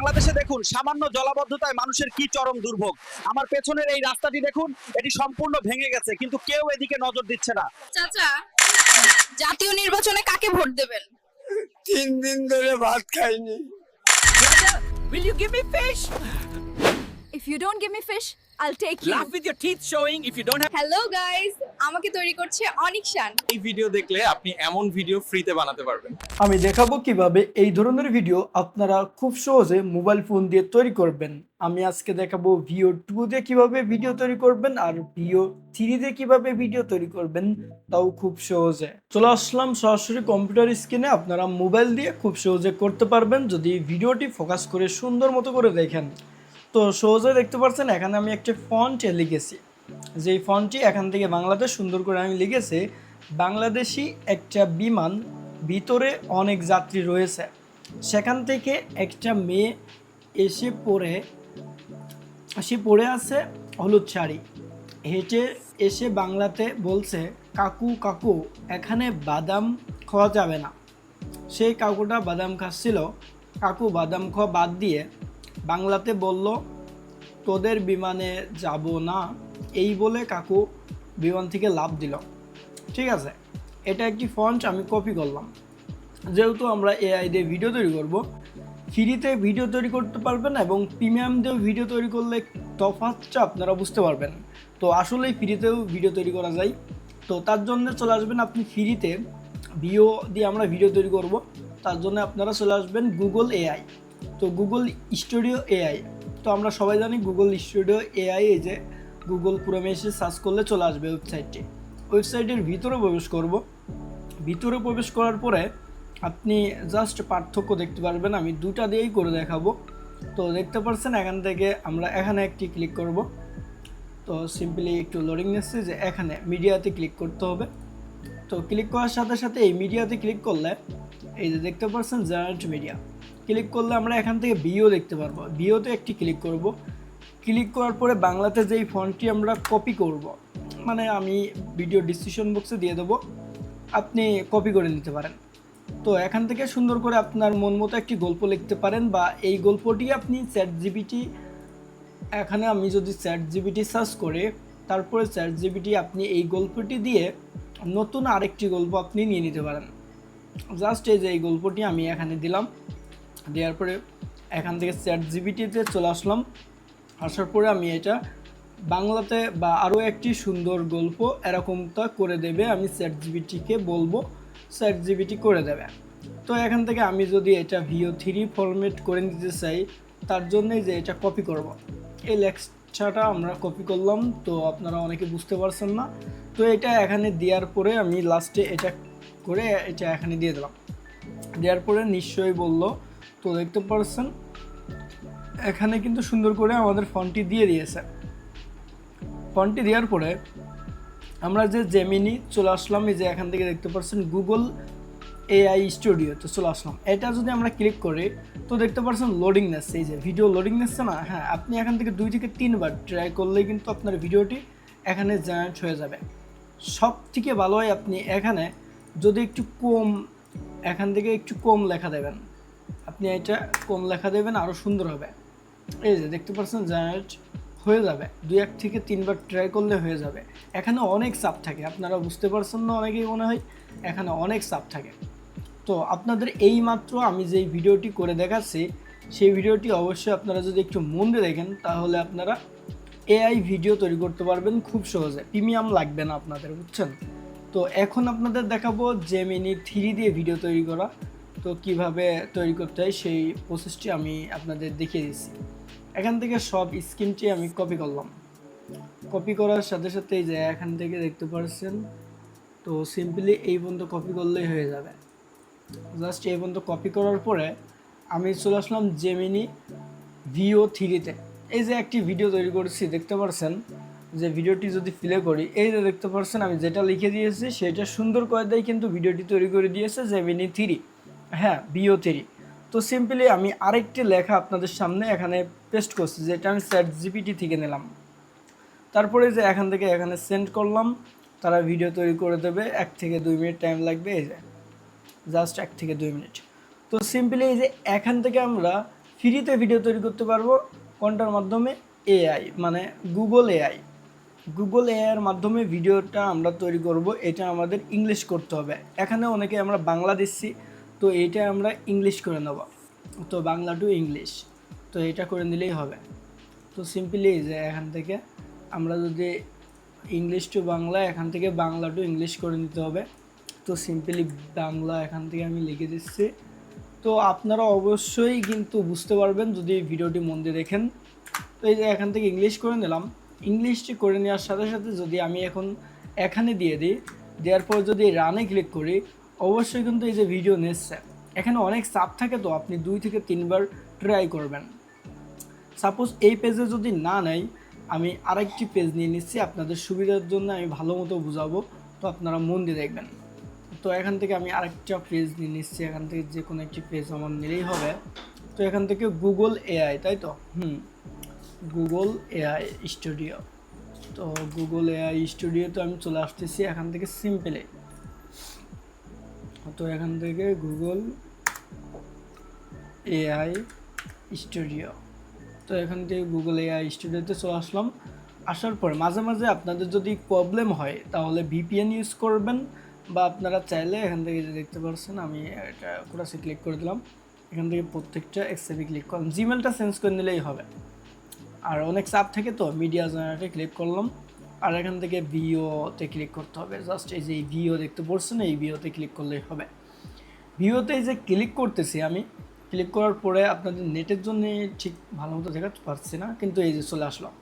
বাংলাদেশে দেখুন সামান্য জলাবদ্ধতায় মানুষের কি চরম দুর্ভোগ। আমার পেছনের এই রাস্তাটি দেখুন এটি সম্পূর্ণ ভেঙে গেছে কিন্তু কেউ এদিকে নজর দিচ্ছে না। চাচা জাতীয় নির্বাচনে কাকে ভোট দেবেন? তিন দিন ধরে ভাত খাইনি। Will you give me fish? If you don't give me fish I'll take you Laugh with your teeth showing if you don't have. Hello guys আমাকে তৈরি করছে অনিক শান। এই ভিডিও দেখলে আপনি এমন ভিডিও ফ্রিতে বানাতে পারবেন। আমি দেখাবো কীভাবে এই ধরনের ভিডিও আপনারা খুব সহজে মোবাইল ফোন দিয়ে তৈরি করবেন। আমি আজকে দেখাবো ভিও টু দিয়ে কীভাবে ভিডিও তৈরি করবেন আর ভিও থ্রি দিয়ে কীভাবে ভিডিও তৈরি করবেন তাও খুব সহজে। চলে আসলাম সরাসরি কম্পিউটার স্ক্রিনে আপনারা মোবাইল দিয়ে খুব সহজে করতে পারবেন। যদি ভিডিওটি ফোকাস করে সুন্দর মতো করে দেখেন। তো সহজে দেখতে পাচ্ছেন এখানে আমি একটা ফন্ট লিখেছি। যেই ফন্টটি এখান থেকে বাংলাতে সুন্দর করে আমি লিখেছি, বাংলাদেশি একটা বিমান ভিতরে অনেক যাত্রী রয়েছে। সেখান থেকে একটা মেয়ে এসে পড়ে, সে পড়ে আছে হলুদ শাড়ি। হেঁটে এসে বাংলাতে বলছে, কাকু কাকু, এখানে বাদাম খাওয়া যাবে না। সেই কাকুটা বাদাম খাচ্ছিল। কাকু বাদাম খাওয়া বাদ দিয়ে বাংলাতে বলল, তোদের বিমানে যাব না। এই বলে কাকু বিমান থেকে লাভ দিল। ঠিক আছে, এটা একটি ফন্ট আমি কপি করলাম। যেহেতু আমরা এআই দিয়ে ভিডিও তৈরি করব, ফ্রিতে ভিডিও তৈরি করতে পারবেন এবং প্রিমিয়াম দিয়েও ভিডিও তৈরি করলে তফাৎটা আপনারা বুঝতে পারবেন। তো আসলেই ফ্রিতেও ভিডিও তৈরি করা যায়। তো তার জন্য চলে আসবেন আপনি ফ্রিতে। ভিও দিয়ে আমরা ভিডিও তৈরি করব। তার জন্য আপনারা চলে আসবেন গুগল এআই। তো গুগল স্টুডিও এআই তো আমরা সবাই জানি গুগল স্টুডিও এআই এই যে গুগল ক্রোমে এসে সার্চ করলে চলে আসবে ওয়েবসাইটটি ওয়েবসাইটের ভিতরে প্রবেশ করব। ভিতরে প্রবেশ করার পরে আপনি জাস্ট পার্থক্য দেখতে পারবেন। আমি দুটা দিয়েই করে দেখাবো। তো দেখতে পাচ্ছেন এখান থেকে আমরা এখানে একটি ক্লিক করব। তো সিম্পলি একটু লোডিং নিচ্ছে যে এখানে মিডিয়াতে ক্লিক করতে হবে। তো ক্লিক করার সাথে সাথে এই মিডিয়াতে ক্লিক করলে এই যে দেখতে পাচ্ছেন জেনারেট মিডিয়া ক্লিক করলে আমরা এখান থেকে বিও দেখতে পারব। বিওতে একটি ক্লিক করব। ক্লিক করার পরে বাংলাতে যেই ফন্টটি আমরা কপি করব মানে আমি ভিডিও ডিসক্রিপশন বক্সে দিয়ে দেবো, আপনি কপি করে নিতে পারেন। তো এখান থেকে সুন্দর করে আপনার মন মতো একটি গল্প লিখতে পারেন বা এই গল্পটি আপনি চ্যাট জিবিটি এখানে আমি যদি চ্যাট জিবিটি সার্চ করে, তারপরে চ্যাট জিবিটি আপনি এই গল্পটি দিয়ে নতুন আরেকটি গল্প আপনি নিয়ে নিতে পারেন। জাস্ট এই যে এই গল্পটি আমি এখানে দিলাম। দেওয়ার পরে এখান থেকে চ্যাট জিবিটিতে চলে আসলাম। আসার পরে আমি এটা বাংলাতে বা আরও একটি সুন্দর গল্প এরকমটা করে দেবে, আমি চ্যাট জিবিটিকে বলব চ্যাট জিবিটি করে দেবে। তো এখান থেকে আমি যদি এটা ভিও থ্রি ফরম্যাট করে নিতে চাই, তার জন্যই যে এটা কপি করব। এই লেকচারটা আমরা কপি করলাম, তো আপনারা অনেকে বুঝতে পারছেন না। তো এটা এখানে দেওয়ার পরে আমি লাস্টে এটা করে এটা এখানে দিয়ে দিলাম। দেওয়ার পরে নিশ্চয়ই বলল তো দেখতে পারছেন, এখানে কিন্তু সুন্দর করে আমাদের ফন্টটি দিয়ে দিয়েছে। ফন্টটি দেওয়ার পরে আমরা যে জেমিনি চলে আসলাম, এই যে এখান থেকে দেখতে পাচ্ছেন গুগল এআই স্টুডিও তো চলে আসলাম। এটা যদি আমরা ক্লিক করি, তো দেখতে পাচ্ছেন লোডিং নিচ্ছে এই যে ভিডিও লোডিং নিচ্ছে না হ্যাঁ আপনি এখান থেকে দুই থেকে তিনবার ট্রাই করলেই কিন্তু আপনার ভিডিওটি এখানে জেনারেট হয়ে যাবে। সব থেকে ভালো হয় আপনি এখানে যদি একটু কম, এখান থেকে একটু কম লেখা দেবেন। আপনি এটা কম লেখা দেবেন আরও সুন্দর হবে। এই যে দেখতে পাচ্ছেন জেনারেট হয়ে যাবে। দুই এক থেকে তিনবার ট্রাই করলে হয়ে যাবে। এখানে অনেক চাপ থাকে, আপনারা বুঝতে পারছেন না অনেকেই মনে হয়, এখানে অনেক চাপ থাকে। তো আপনাদের এই মাত্র আমি যেই ভিডিওটি করে দেখাচ্ছি, সেই ভিডিওটি অবশ্যই আপনারা যদি একটু মন দিয়ে দেখেন, তাহলে আপনারা এআই ভিডিও তৈরি করতে পারবেন খুব সহজে। প্রিমিয়াম লাগবে না আপনাদের, বুঝছেন? তো এখন আপনাদের দেখাবো জেমিনি থ্রি দিয়ে ভিডিও তৈরি করা। তো কীভাবে তৈরি করতে হয় সেই প্রসেসটি আমি আপনাদের দেখিয়ে দিচ্ছি। এখান থেকে সব স্ক্রিনটি আমি কপি করলাম। কপি করার সাথে সাথে এই যে এখান থেকে দেখতে পাচ্ছেন তো সিম্পলি এই পর্যন্ত কপি করলেই হয়ে যাবে। জাস্ট এই পর্যন্ত কপি করার পরে আমি চলে আসলাম জেমিনি ভিও থ্রিতে এই যে একটি ভিডিও তৈরি করেছি, দেখতে পাচ্ছেন যে ভিডিওটি যদি প্লে করি, এই যে দেখতে পাচ্ছেন আমি যেটা লিখে দিয়েছি, সেটা সুন্দর করে দেয় কিন্তু ভিডিওটি তৈরি করে দিয়েছে জেমিনি থ্রি হ্যাঁ ভিও থ্রি তো সিম্পলি আমি আরেকটি লেখা আপনাদের সামনে এখানে পেস্ট করছি যেটা আমি চ্যাট জিপিটি থেকে নিলাম। তারপরে যে এখান থেকে এখানে সেন্ড করলাম, তারা ভিডিও তৈরি করে দেবে, এক থেকে দুই মিনিট টাইম লাগবে, এই যে জাস্ট এক থেকে দুই মিনিট। তো সিম্পলি এই যে এখান থেকে আমরা ফ্রিতে ভিডিও তৈরি করতে পারব, কোনটার মাধ্যমে? এআই মানে গুগল এআই গুগল এআইয়ের মাধ্যমে ভিডিওটা আমরা তৈরি করব, এটা আমাদের ইংলিশ করতে হবে। এখানে অনেকে আমরা বাংলা দিচ্ছি তো এইটা আমরা ইংলিশ করে নেব। তো বাংলা টু ইংলিশ তো এটা করে নিলেই হবে। তো সিম্পলি যে এখান থেকে আমরা যদি ইংলিশ টু বাংলা, এখান থেকে বাংলা টু ইংলিশ করে নিতে হবে। তো সিম্পলি বাংলা এখান থেকে আমি লিখে দিচ্ছি। তো আপনারা অবশ্যই কিন্তু বুঝতে পারবেন যদি ভিডিওটি মন দিয়ে দেখেন। তো এই যে এখান থেকে ইংলিশ করে নিলাম। ইংলিশটি করে নেওয়ার সাথে সাথে যদি আমি এখন এখানে দিয়ে দিই, দেওয়ার পর যদি রানে ক্লিক করি অবশ্যই কিন্তু এই যে ভিডিও নিচ্ছে এখানে অনেক চাপ থাকে তো আপনি দুই থেকে তিনবার ট্রাই করবেন। সাপোজ এই পেজে যদি না নেয়, আমি আরেকটি পেজ নিয়ে নিচ্ছি, আপনাদের সুবিধার জন্য আমি ভালো মতো বুঝাবো, তো আপনারা মন দিয়ে দেখবেন। তো এখান থেকে আমি আরেকটা পেজ নিয়ে নিচ্ছি, এখান থেকে যে কোনো একটি পেজ আমার নিলেই হবে। তো এখান থেকে গুগল এআই তাই তো? হুম গুগল এআই স্টুডিও তো গুগল এআই স্টুডিওতে আমি চলে আসতেছি, এখান থেকে সিম্পলি তো এখান থেকে গুগল এআই স্টুডিও তো এখান থেকে গুগল এআই স্টুডিওতে চলে আসলাম। আসার পর মাঝে মাঝে আপনাদের যদি প্রবলেম হয়, তাহলে ভিপিএন ইউজ করবেন বা আপনারা চাইলে এখান থেকে যে দেখতে পাচ্ছেন আমি এটা কোরাসে ক্লিক করে দিলাম। এখান থেকে প্রত্যেকটা এক্সেপি ক্লিক করলাম। জিমেলটা চেঞ্জ করে নিলেই হবে। আর অনেক চাপ থাকে তো মিডিয়া জেনারেটে ক্লিক করলাম। আর এখান থেকে ভিওতে ক্লিক করতে হবে। জাস্ট এই যে এই ভিও দেখতে পড়ছেন এই ভিওতে ক্লিক করলেই হবে। ভিওতে যে ক্লিক করতেছি আমি ক্লিক করার পরে আপনাদের নেটের জন্য ঠিক ভালো মতো দেখাতে পারছি না, কিন্তু এই যে চলে আসলাম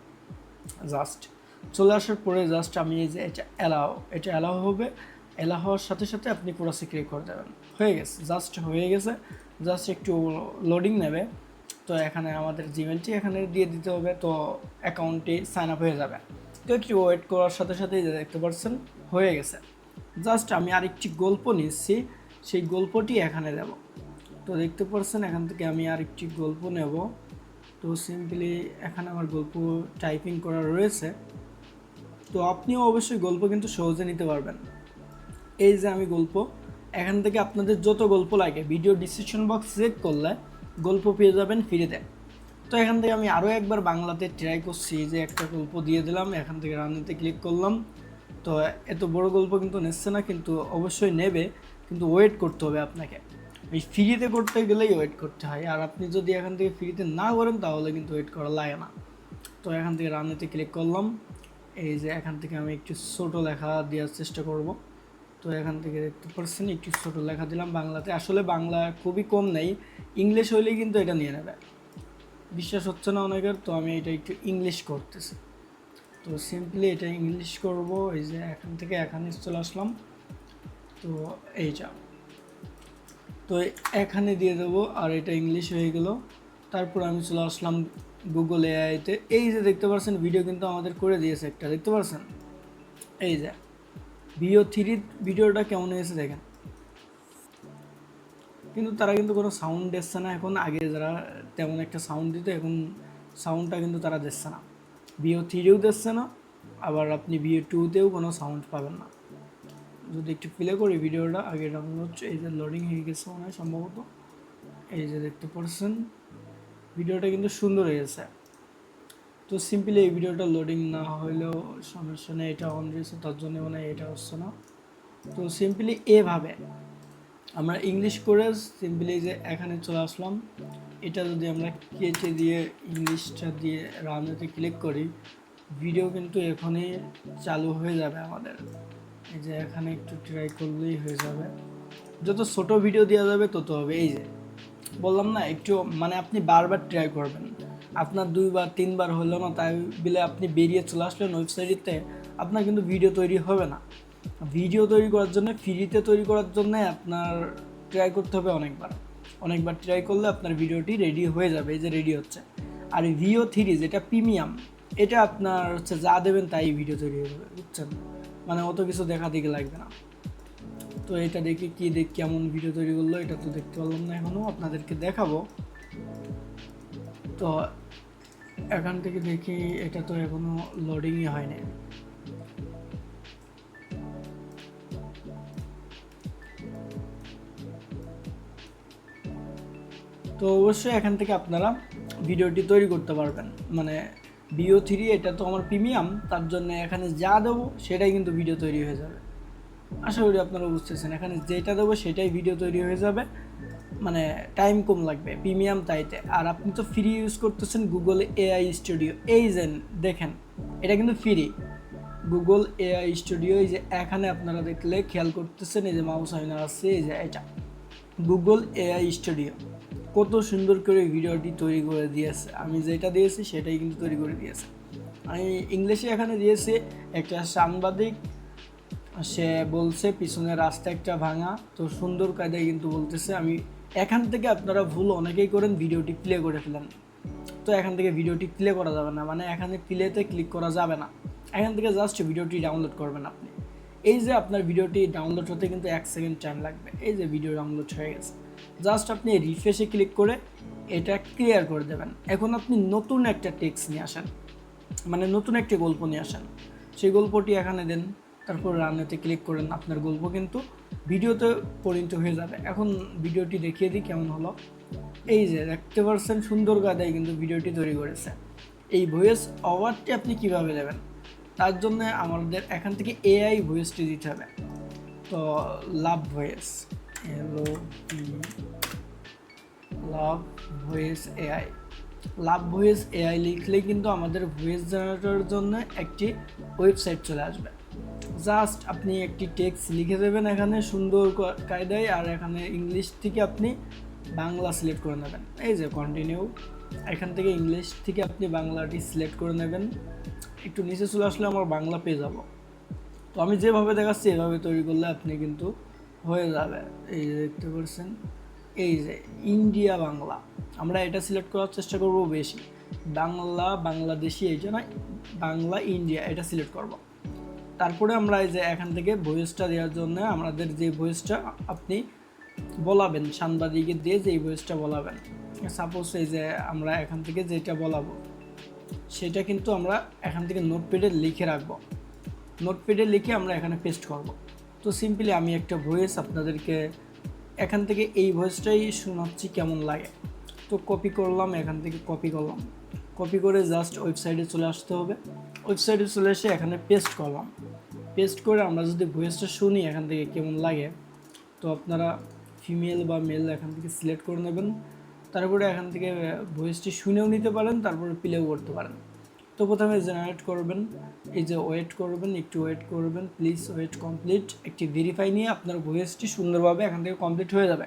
জাস্ট চলে আসার পরে জাস্ট আমি এই যে এটা অ্যালাও এটা অ্যালাও হবে। অ্যালাও হওয়ার সাথে সাথে আপনি পুরো ক্লিক করে দেবেন। হয়ে গেছে জাস্ট হয়ে গেছে। জাস্ট একটু লোডিং নেবে। তো এখানে আমাদের জিমেলটি এখানে দিয়ে দিতে হবে। তো অ্যাকাউন্টটি সাইন আপ হয়ে যাবে। একটু ওয়েট করার সাথে সাথেই দেখতে পাচ্ছেন, হয়ে গেছে। জাস্ট আমি আরেকটি গল্প নিচ্ছি, সেই গল্পটি এখানে দেব। তো দেখতে পাচ্ছেন, এখান থেকে আমি আরেকটি গল্প নেব। তো সিম্পলি এখানে আমার গল্প টাইপিং করা রয়েছে। তো আপনিও অবশ্যই গল্প কিন্তু সহজে নিতে পারবেন। এই যে আমি গল্প, এখান থেকে আপনাদের যত গল্প লাগে ভিডিও ডিসক্রিপশন বক্স চেক করলে গল্প পেয়ে যাবেন ফিরে ফ্রিতে। তো এখান থেকে আমি আরও একবার বাংলাতে ট্রাই করছি, যে একটা গল্প দিয়ে দিলাম, এখান থেকে রান্নাতে ক্লিক করলাম। তো এত বড় গল্প কিন্তু নিচ্ছে না, কিন্তু অবশ্যই নেবে, কিন্তু ওয়েট করতে হবে আপনাকে। এই ফ্রিতে করতে গেলেই ওয়েট করতে হয়, আর আপনি যদি এখান থেকে ফ্রিতে না করেন, তাহলে কিন্তু ওয়েট করা লাগে না। তো এখান থেকে রান্নাতে ক্লিক করলাম, এই যে এখান থেকে আমি একটু ছোটো লেখা দেওয়ার চেষ্টা করব। তো এখান থেকে দেখতে পাচ্ছেন একটু ছোটো লেখা দিলাম বাংলাতে। আসলে বাংলা খুবই কম নেই, ইংলিশ হইলেই কিন্তু এটা নিয়ে নেবে। বিশ্বাস হচ্ছে না অনেকের, তো আমি এটা একটু ইংলিশ করতেছি। তো সিম্পলি এটা ইংলিশ করব, এই যে এখান থেকে এখানে চলে আসলাম। তো এইটা তো এখানে দিয়ে দেবো, আর এটা ইংলিশ হয়ে গেল। তারপর আমি চলে আসলাম গুগল এআইতে এই যে দেখতে পাচ্ছেন ভিডিও কিন্তু আমাদের করে দিয়েছে একটা, দেখতে পাচ্ছেন? এই যে ভিও থ্রির ভিডিওটা কেমন হয়েছে দেখেন। কিন্তু তারা কিন্তু কোনো সাউন্ড দিচ্ছে না। এখন আগে যারা তেমন একটা সাউন্ড দিত, এখন সাউন্ডটা কিন্তু তারা দিচ্ছে না। ভিও থ্রিও দিচ্ছে না, আবার আপনি ভিও টুতেও কোনো সাউন্ড পাবেন না। যদি একটু প্লে করি ভিডিওটা আগে ডাউনলোড হচ্ছে এই যে লোডিং হয়ে গেছে মনে হয় সম্ভবত। এই যে দেখতে পাচ্ছেন ভিডিওটা কিন্তু সুন্দর হয়েছে তো সিম্পলি এই ভিডিওটা লোডিং না হলেও সমস্যা নেই, এটা অন রয়েছে তার জন্য মানে এটা হচ্ছে না। তো সিম্পলি এভাবে আমরা ইংলিশ করে সিম্পলি যে এখানে চলে আসলাম। এটা যদি আমরা কেটে দিয়ে ইংলিশটা দিয়ে রানেতে ক্লিক করি ভিডিও কিন্তু এখনই চালু হয়ে যাবে আমাদের। এই যে এখানে একটু ট্রাই করলেই হয়ে যাবে। যত ছোট ভিডিও দেওয়া যাবে তত হবে। এই যে, বললাম না, একটু মানে আপনি বারবার ট্রাই করবেন। আপনার দুইবার, তিনবার হলো না, তাই বলে আপনি বেরিয়ে চলে আসলেন ওয়েবসাইটে আপনার কিন্তু ভিডিও তৈরি হবে না। ভিডিও তৈরি করার জন্য ফ্রিতে তৈরি করার জন্য আপনার ট্রাই করতে হবে অনেকবার। অনেকবার ট্রাই করলে আপনার ভিডিওটি রেডি হয়ে যাবে, এই যে রেডি হচ্ছে। আর ভিও থ্রি যেটা প্রিমিয়াম এটা আপনার হচ্ছে যা দেবেন তাই ভিডিও তৈরি হয়ে যাবে, বুঝছেন? মানে অত কিছু দেখা দিকে লাগবে না। তো এটা দেখে কি দেখ, কেমন ভিডিও তৈরি করল, এটা তো দেখতে পারলাম না এখনও আপনাদেরকে দেখাবো। তো এখান থেকে দেখি, এটা তো এখনও লোডিংই হয়নি। তো অবশ্যই এখান থেকে আপনারা ভিডিওটি তৈরি করতে পারবেন। মানে বিও থ্রি এটা তো আমার প্রিমিয়াম, তার জন্য এখানে যা দেবো সেটাই কিন্তু ভিডিও তৈরি হয়ে যাবে। আশা করি আপনারা বুঝতেছেন, এখানে যেটা দেবো সেটাই ভিডিও তৈরি হয়ে যাবে। মানে টাইম কম লাগবে, প্রিমিয়াম তাইতে। আর আপনি তো ফ্রি ইউজ করতেছেন গুগল এআই স্টুডিও এই যে দেখেন, এটা কিন্তু ফ্রি গুগল এআই স্টুডিও এই যে এখানে আপনারা দেখলে খেয়াল করতেছেন, এই যে মাউস আইনার আছে, এই যে এটা। গুগল এআই স্টুডিও কত সুন্দর করে ভিডিওটি তৈরি করে দিয়েছে। আমি যেটা দিয়েছি সেটাই কিন্তু তৈরি করে দিয়েছে। আমি ইংলিশে এখানে দিয়েছি, একটা সাংবাদিক, সে বলছে পিছনে রাস্তা একটা ভাঙা, তো সুন্দর কায়দায় কিন্তু বলতেছে, আমি এখান থেকে আপনারা ভুল অনেকেই করেন, ভিডিওটি প্লে করে ফেলেন। তো এখান থেকে ভিডিওটি প্লে করা যাবে না মানে এখানে প্লেতে ক্লিক করা যাবে না। এখান থেকে জাস্ট ভিডিওটি ডাউনলোড করবেন আপনি। এই যে আপনার ভিডিওটি ডাউনলোড হতে কিন্তু এক সেকেন্ড টাইম লাগবে, এই যে ভিডিও ডাউনলোড হয়ে গেছে। জাস্ট আপনি রিফ্রেশে ক্লিক করে এটা ক্লিয়ার করে দেবেন। এখন আপনি নতুন একটা টেক্স নিয়ে আসেন। মানে নতুন একটি গল্প নিয়ে আসেন। সেই গল্পটি এখানে দেন, তারপর রান্নাতে ক্লিক করেন, আপনার গল্প কিন্তু ভিডিওতে পরিণত হয়ে যাবে। এখন ভিডিওটি দেখিয়ে দিই কেমন হলো। এই যে, দেখতে পারছেন সুন্দর গাদায় কিন্তু ভিডিওটি তৈরি করেছে। এই ভয়েস ওভারটি আপনি কীভাবে দেবেন? তার জন্য আমাদের এখান থেকে এআই ভয়েসটি দিতে হবে। তো লাভ ভয়েস এলো love voice AI love voice AI লিখলে কিন্তু আমাদের ভয়েস জেনারেটরের জন্য একটি ওয়েবসাইট চলে আসবে। জাস্ট আপনি একটি টেক্সট লিখে দেবেন এখানে সুন্দর কায়দায় আর এখানে ইংলিশ থেকে আপনি বাংলা সিলেক্ট করে নেবেন। এই যে কন্টিনিউ এখান থেকে ইংলিশ থেকে আপনি বাংলাটি সিলেক্ট করে নেবেন। একটু নিচে চলে আসলে আমার বাংলা পেয়ে যাব। তো আমি যেভাবে দেখাচ্ছি, এভাবে তৈরি করলে আপনি কিন্তু হয়ে যাবে, এই যে দেখতে পাচ্ছেন এই যে ইন্ডিয়া বাংলা, আমরা এটা সিলেক্ট করার চেষ্টা করব বেশি। বাংলা, বাংলাদেশি, এই জন্য বাংলা, ইন্ডিয়া, এটা সিলেক্ট করব। তারপরে আমরা এই যে এখান থেকে ভয়েসটা দেওয়ার জন্য আমাদের যে ভয়েসটা আপনি বলাবেন, সাংবাদিকে দিয়ে যে ভয়েসটা বলাবেন। সাপোজ এই যে আমরা এখান থেকে যেটা বলাবো, সেটা কিন্তু আমরা এখান থেকে নোটপ্যাডে লিখে রাখব। নোটপ্যাডে লিখে আমরা এখানে পেস্ট করব। তো সিম্পলি আমি একটা ভয়েস আপনাদেরকে এখান থেকে এই ভয়েসটাই শোনাচ্ছি কেমন লাগে। তো কপি করলাম, এখান থেকে কপি করলাম। কপি করে জাস্ট ওয়েবসাইটে চলে আসতে হবে। ওয়েবসাইটে চলে এসে এখানে পেস্ট করলাম। পেস্ট করে আমরা যদি ভয়েসটা শুনি এখান থেকে কেমন লাগে, তো আপনারা ফিমেল বা মেল এখান থেকে সিলেক্ট করে নেবেন। তারপরে এখান থেকে ভয়েসটি শুনেও নিতে পারেন, তারপরে প্লেও করতে পারেন। তো প্রথমে জেনারেট করবেন, এই যে ওয়েট করবেন, একটু ওয়েট করবেন প্লিজ ওয়েট কমপ্লিট একটি ভেরিফাই নিয়ে আপনার ভয়েসটি সুন্দরভাবে এখান থেকে কমপ্লিট হয়ে যাবে।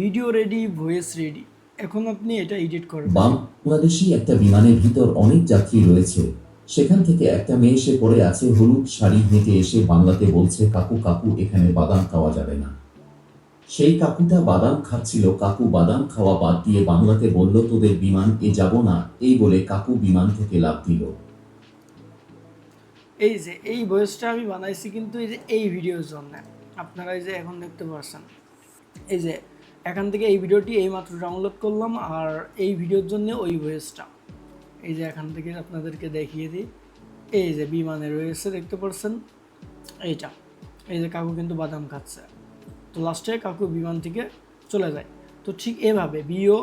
ভিডিও রেডি ভয়েস রেডি এখন আপনি এটা এডিট করবেন বাংলাদেশি একটা বিমানের ভিতর অনেক যাত্রী রয়েছে। সেখান থেকে একটা মেয়ে এসে পড়ে আছে, হলুদ শাড়ি হেঁটে এসে বাংলাতে বলছে, কাকু কাকু, এখানে বাদাম খাওয়া যাবে না। সেই কাকুটা বাদাম খাচ্ছিল, কাকু বাদাম খাওয়া বাদ দিয়ে বাংলাতে বলল, তোদের বিমান এ যাব না। এই বলে কাকু বিমান থেকে লাভ দিল। এই যে, এই ভয়েসটা আমি বানাইছি কিন্তু এই যে, এই ভিডিওর জন্য। আপনারা এই যে, এখন দেখতে পাচ্ছেন। এই যে, এখান থেকে এই ভিডিওটি এই মাত্র ডাউনলোড করলাম আর এই ভিডিওর জন্য ওই ভয়েসটা এই যে, এখান থেকে আপনাদেরকে দেখিয়ে দিই। এই যে, বিমানে রয়েছে, দেখতে পাচ্ছেন। এইটা। এই যে, কাকু কিন্তু বাদাম খাচ্ছে। তো লাস্টে কাকু বিমান থেকে চলে যায়। তো ঠিক এভাবে বিও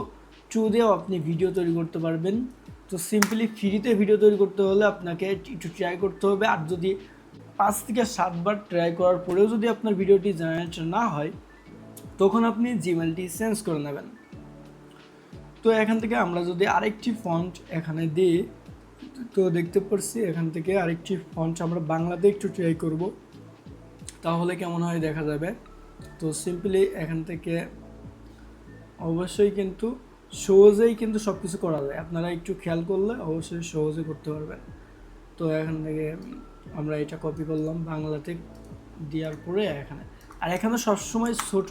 টু দিয়েও আপনি ভিডিও তৈরি করতে পারবেন। তো সিম্পলি ফ্রিতে ভিডিও তৈরি করতে হলে আপনাকে একটু ট্রাই করতে হবে। আর যদি পাঁচ থেকে সাতবার ট্রাই করার পরেও যদি আপনার ভিডিওটি জেনারেট না হয়, তখন আপনি জিমেলটি চেঞ্জ করে নেবেন। তো এখান থেকে আমরা যদি আরেকটি ফন্ট এখানে দিই, তো দেখতে পাচ্ছি এখান থেকে আরেকটি ফন্ট আমরা বাংলাতে একটু ট্রাই করব। তাহলে কেমন হয় দেখা যাবে। তো সিম্পলি এখান থেকে অবশ্যই কিন্তু সহজেই কিন্তু সব কিছু করা যায়। আপনারা একটু খেয়াল করলে অবশ্যই সহজে করতে পারবেন। তো এখান থেকে আমরা এটা কপি করলাম বাংলাতে দেওয়ার পরে এখানে। আর এখানে সবসময় ছোট,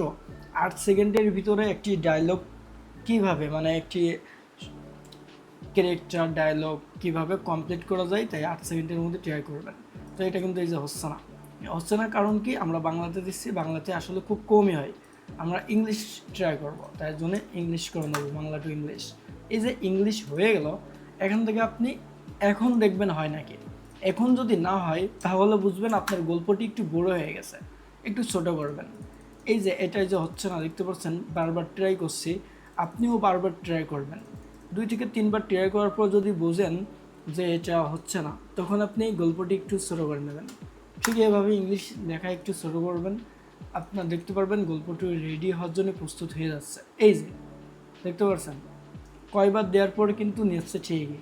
আট সেকেন্ডের ভিতরে একটি ডায়লগ কীভাবে মানে একটি ক্যারেক্টার ডায়লগ কীভাবে কমপ্লিট করা যায়, তাই আট সেকেন্ডের মধ্যে ট্রাই করবেন। তো এটা কিন্তু এই যে হচ্ছে না। হচ্ছে না কারণ কি? আমরা বাংলাতে দিচ্ছি, বাংলাতে আসলে খুব কমই হয়। আমরা ইংলিশ ট্রাই করব, তাই জন্য ইংলিশ করে নেব, বাংলা টু ইংলিশ। এই যে ইংলিশ হয়ে গেল, এখান থেকে আপনি এখন দেখবেন হয় নাকি? এখন যদি না হয়, তাহলে বুঝবেন আপনার গল্পটি একটু বড় হয়ে গেছে, একটু ছোট করবেন। এই যে এটাই যে হচ্ছে না, দেখতে পাচ্ছেন, বারবার ট্রাই করছি, আপনিও বারবার ট্রাই করবেন। দুই থেকে তিনবার ট্রাই করার পর যদি বোঝেন যে এটা হচ্ছে না, তখন আপনি গল্পটি একটু ছোটো করে নেবেন। ঠিক এভাবে ইংলিশ লেখা একটু ছোটো করবেন। আপনার দেখতে পারবেন গল্পটি রেডি হওয়ার জন্য প্রস্তুত হয়ে যাচ্ছে। এই যে, দেখতে পাচ্ছেন কয়বার দেওয়ার পরে কিন্তু নিচ্ছে ঠিকই।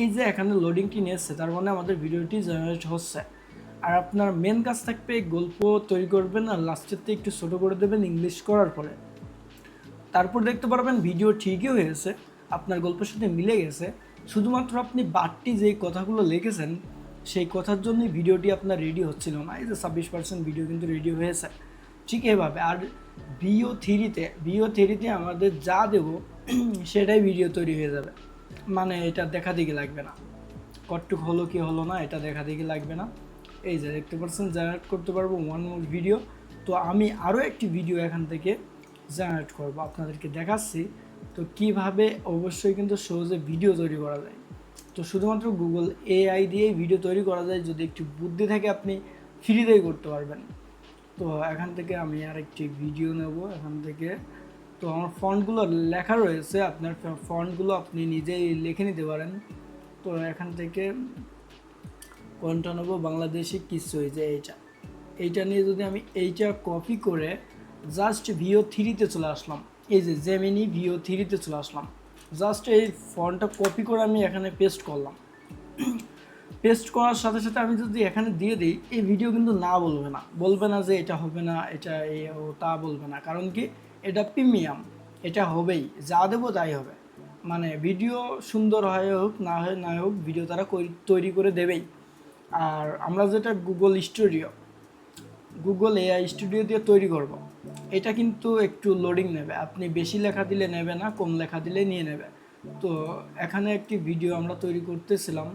এই যে এখানে লোডিংটি নিচ্ছে, তার মানে আমাদের ভিডিওটি জেনারেট হচ্ছে। আর আপনার মেন কাজ থাকবে গল্প তৈরি করবেন আর লাস্টেরতে একটু ছোটো করে দেবেন ইংলিশ করার পরে। তারপর দেখতে পারবেন ভিডিও ঠিকই হয়েছে, আপনার গল্পের সাথে মিলে গেছে। শুধুমাত্র আপনি বাড়তি যেই কথাগুলো লিখেছেন সেই কথার জন্যই ভিডিওটি আপনার রেডি হচ্ছিল না। এই যে ছাব্বিশ পার্সেন্ট ভিডিও কিন্তু রেডি হয়েছে। ঠিক এভাবে। আর বিও থ্রিতে বিও থ্রিতে আমাদের যা দেব, সেটাই ভিডিও তৈরি হয়ে যাবে। মানে এটা দেখা দেখি লাগবে না। কটটুক হলো কি হলো না, এটা দেখা দেখি লাগবে না। এই যে দেখতে পাচ্ছেন জেনারেট করতে পারব ওয়ান মোর ভিডিও তো আমি আরও একটি ভিডিও এখান থেকে জেনারেট করব। আপনাদেরকে দেখাচ্ছি। তো কীভাবে অবশ্যই কিন্তু সহজে ভিডিও তৈরি করা যায়। তো শুধুমাত্র গুগল এআই দিয়েই ভিডিও তৈরি করা যায়, যদি একটু বুদ্ধি থাকে আপনি ফ্রিতেই করতে পারবেন। তো এখান থেকে আমি আর একটি ভিডিও নেব, এখান থেকে। তো আমার ফন্টগুলো লেখা রয়েছে, আপনার ফন্টগুলো আপনি নিজেই লিখে নিতে পারেন। তো এখান থেকে কোনটা নেব? বাংলাদেশি এই যে এইটা। এইটা নিয়ে যদি আমি এইটা কপি করে জাস্ট ভিও থ্রিতে চলে আসলাম। এই যে জেমিনি ভিও থ্রিতে চলে আসলাম। জাস্ট এই ফর্মটা কপি করে আমি এখানে পেস্ট করলাম। পেস্ট করার সাথে সাথে আমি যদি এখানে দিয়ে দিই, এই ভিডিও কিন্তু না বলবে না। বলবে না যে এটা হবে না, এটা এ তা বলবে না। কারণ কি? এটা প্রিমিয়াম এটা হবেই। যা দেবো তাই হবে। মানে ভিডিও সুন্দর হয় হোক, না হয় না হোক ভিডিও তারা তৈরি করে দেবেই। আর আমরা যেটা Google studio Google AI studio দিয়ে তৈরি করব। এটা কিন্তু একটু লোডিং নেবে। আপনি বেশি লেখা দিলে নেবে না, কম লেখা দিলে নিয়ে নেবে। তো এখানে একটি ভিডিও আমরা তৈরি করতেছিলাম।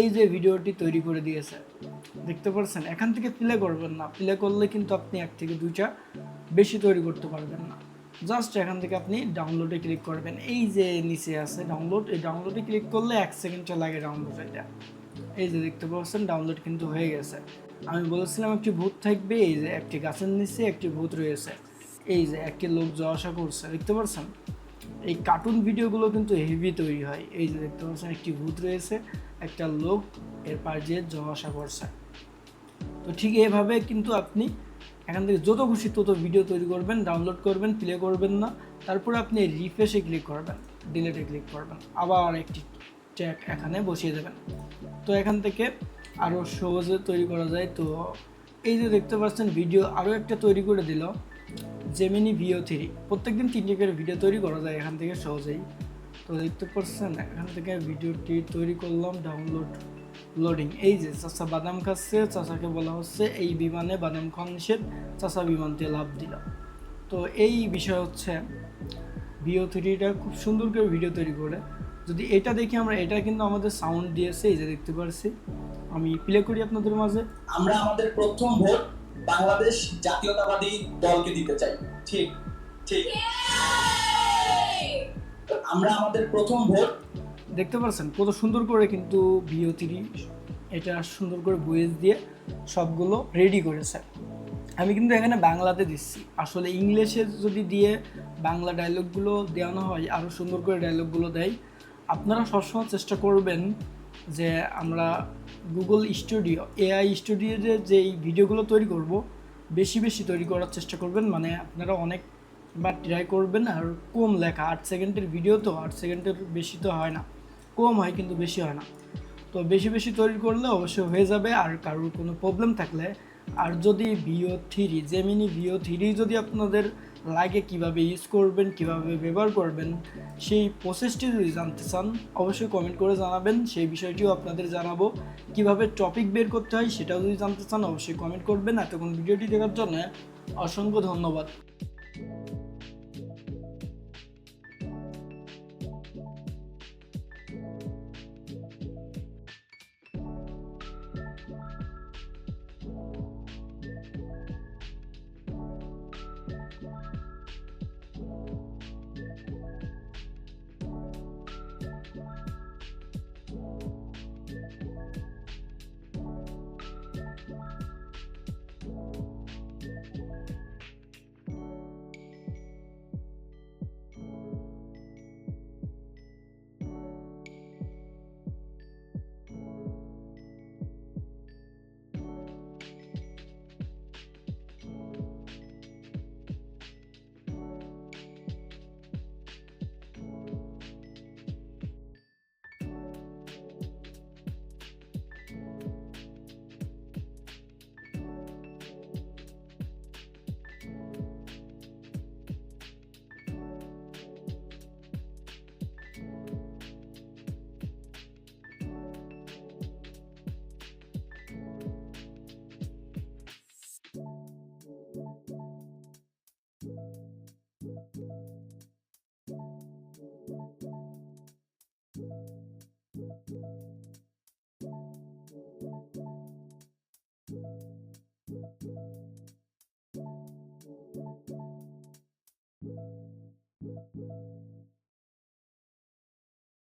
এই যে ভিডিওটি তৈরি করে দিয়েছে, দেখতে পাচ্ছেন এখান থেকে প্লে করবেন না। প্লে করলে কিন্তু আপনি এক থেকে দুইটা বেশি তৈরি করতে পারবেন না। জাস্ট এখান থেকে আপনি ডাউনলোডে ক্লিক করবেন। এই যে নিচে আছে ডাউনলোড এই ডাউনলোডে ক্লিক করলে এক সেকেন্ডটা লাগে ডাউনলোড এটা। এই যে দেখতে পাচ্ছেন ডাউনলোড কিন্তু হয়ে গেছে। আমি বলেছিলাম একটি ভূত থাকবে, এই যে একটি গাছের নিচে একটি ভূত রয়েছে। এই যে একটি লোক যাওয়া আসা করছে, দেখতে পাচ্ছেন এই কার্টুন ভিডিওগুলো কিন্তু হেভি তৈরি হয়। এই যে দেখতে পাচ্ছেন, একটি ভূত রয়েছে, একটা লোক এর পাশ দিয়ে যাওয়া আসা করছে। তো ঠিক এভাবে কিন্তু আপনি এখান থেকে যত খুশি তত ভিডিও তৈরি করবেন ডাউনলোড করবেন প্লে করবেন না। তারপরে আপনি রিফ্রেশে ক্লিক করবেন ডিলেটে ক্লিক করবেন। আবার একটি ট্যাগ এখানে বসিয়ে দেবেন। তো এখান থেকে আরও সহজে তৈরি করা যায়। তো এই যে দেখতে পাচ্ছেন ভিডিও আরও একটা তৈরি করে দিল। জেমিনি ভিও থ্রি প্রত্যেকদিন তিনটে করে ভিডিও তৈরি করা যায় এখান থেকে সহজেই। তো দেখতে পাচ্ছেন, এখান থেকে ভিডিওটি তৈরি করলাম ডাউনলোড লোডিং এই যে চাচা বাদাম খাচ্ছে, চাচাকে বলা হচ্ছে, এই বিমানে বাদাম নিষেধ, চাচা বিমান লাভ দিল। তো এই বিষয় হচ্ছে ভিও থ্রিটা খুব সুন্দর করে ভিডিও তৈরি করে। যদি এটা দেখি আমরা এটা কিন্তু আমাদের সাউন্ড দিয়েছে এই যে দেখতে পারছি আমি প্লে করি আপনাদের মাঝে। আমরা আমাদের প্রথম ভোট বাংলাদেশ জাতীয়তাবাদী দলকে দিতে চাই। ঠিক ঠিক। আমরা আমাদের প্রথম ভোট দেখতে পাচ্ছেন কত সুন্দর করে কিন্তু ভিও থ্রি এটা সুন্দর করে ভয়েস দিয়ে সবগুলো রেডি করেছে। আমি কিন্তু এখানে বাংলাতে দিচ্ছি। আসলে ইংলিশে যদি দিয়ে বাংলা ডায়লগগুলো দেওয়ানো হয় আরও সুন্দর করে ডায়লগগুলো দেয় আপনারা সবসময় চেষ্টা করবেন যে আমরা গুগল স্টুডিও এআই স্টুডিওতে যে এই ভিডিওগুলো তৈরি করব, বেশি বেশি তৈরি করার চেষ্টা করবেন। মানে আপনারা অনেক বা ট্রাই করবেন আর কম লেখা। আট সেকেন্ডের ভিডিও তো আট সেকেন্ডের বেশি তো হয় না। কম হয় কিন্তু বেশি হয় না। তো বেশি বেশি তৈরি করলে অবশ্যই হয়ে যাবে আর কারোর কোনো প্রবলেম থাকলে। আর যদি Veo three Gemini Veo three যদি আপনাদের লাগে কীভাবে ইউজ করবেন, কীভাবে ব্যবহার করবেন, সেই প্রসেসটি যদি জানতে চান, অবশ্যই কমেন্ট করে জানাবেন। সেই বিষয়টিও আপনাদের জানাব। কীভাবে টপিক বের করতে হয়, সেটাও যদি জানতে চান, অবশ্যই কমেন্ট করবেন। এতক্ষণ ভিডিওটি দেখার জন্য অসংখ্য ধন্যবাদ।